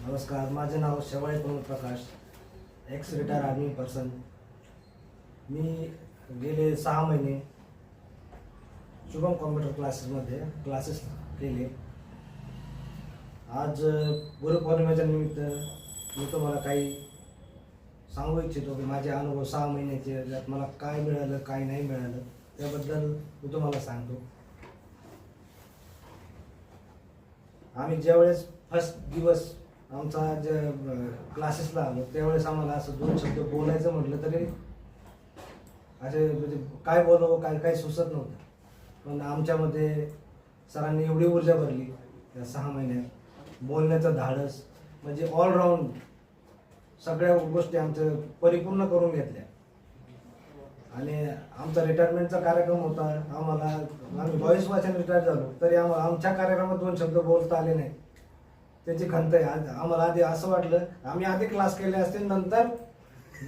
नमस्कार माझे नाव Shewale Pramod Prakash ex retire army person मी गेले सहा महिने शुभम कॉम्प्युटर क्लासेसमध्ये क्लासेस केले. आज गुरुपौर्णिमेच्या निमित्त मी तुम्हाला काही सांगू इच्छितो की माझे अनुभव सहा महिन्याचे त्यात मला काय मिळालं काय नाही मिळालं त्याबद्दल मी तुम्हाला सांगतो. आम्ही ज्यावेळेस फर्स्ट दिवस आमचा जे क्लासेसला आलो त्यावेळेस आम्हाला असं दोन शब्द बोलायचं म्हटलं तरी असे म्हणजे काय बोलावं काय काही सुचत नव्हतं. पण आमच्यामध्ये सरांनी एवढी ऊर्जा भरली या सहा महिन्यात. बोलण्याचं धाडस म्हणजे ऑलराऊंड सगळ्या गोष्टी आमच्या परिपूर्ण करून घेतल्या. आणि आमचा रिटायरमेंटचा कार्यक्रम होता. आम्हाला आम्ही बावीस वर्षांनी रिटायर झालो. तरी आम्हाला आमच्या कार्यक्रमात दोन शब्द बोलता आले नाही. त्याची खंत आहे. आज- आम्हाला आधी असं वाटलं आम्ही आधी क्लास केले असते नंतर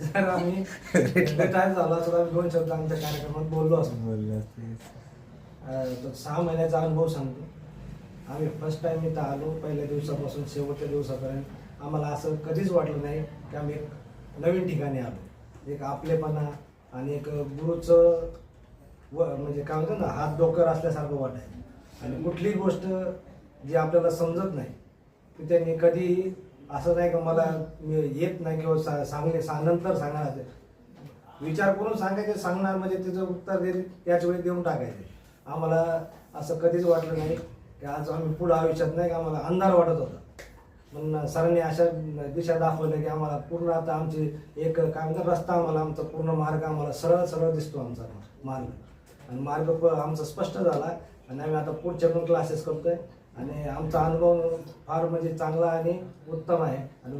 जर आम्ही रिटायर झालो असतो आम्ही दोन शब्द आमच्या कार्यक्रमात बोललो असतो. सहा महिन्याचा अनुभव सांगतो. आम्ही फर्स्ट टाइम इथं आलो पहिल्या दिवसापासून शेवटच्या दिवसापर्यंत. आम्हाला असं कधीच वाटलं नाही की आम्ही एक नवीन ठिकाणी आलो. एक आपलेपणा आणि एक गुरुचं व म्हणजे काय म्हणतात ना हात डोकर असल्यासारखं वाटायचं. आणि कुठलीही गोष्ट जी आपल्याला समजत नाही ती त्यांनी कधी असं नाही का मला मी येत नाही किंवा सा- सांगले सा नंतर सांगणार विचार करून सांगायचे सांगणार म्हणजे तिचं उत्तर देईल त्याच वेळी देऊन टाकायचे. आम्हाला असं कधीच वाटलं नाही की आज आम्ही पुढं आयुष्यात नाही का आम्हाला अंधार वाटत होता. पण सरांनी अशा दिशा दाखवल्या की आम्हाला पूर्ण आता आमची एक काय म्हणतात रस्ता आम्हाला आमचा पूर्ण मार्ग आम्हाला सरळ सरळ दिसतो आमचा मार्ग. आणि मार्ग प- आमचा स्पष्ट झाला आणि आम्ही आता पुढचे पण क्लासेस करतोय. आणि आमचा अनुभव फार म्हणजे चांगला आणि उत्तम आहे. आणि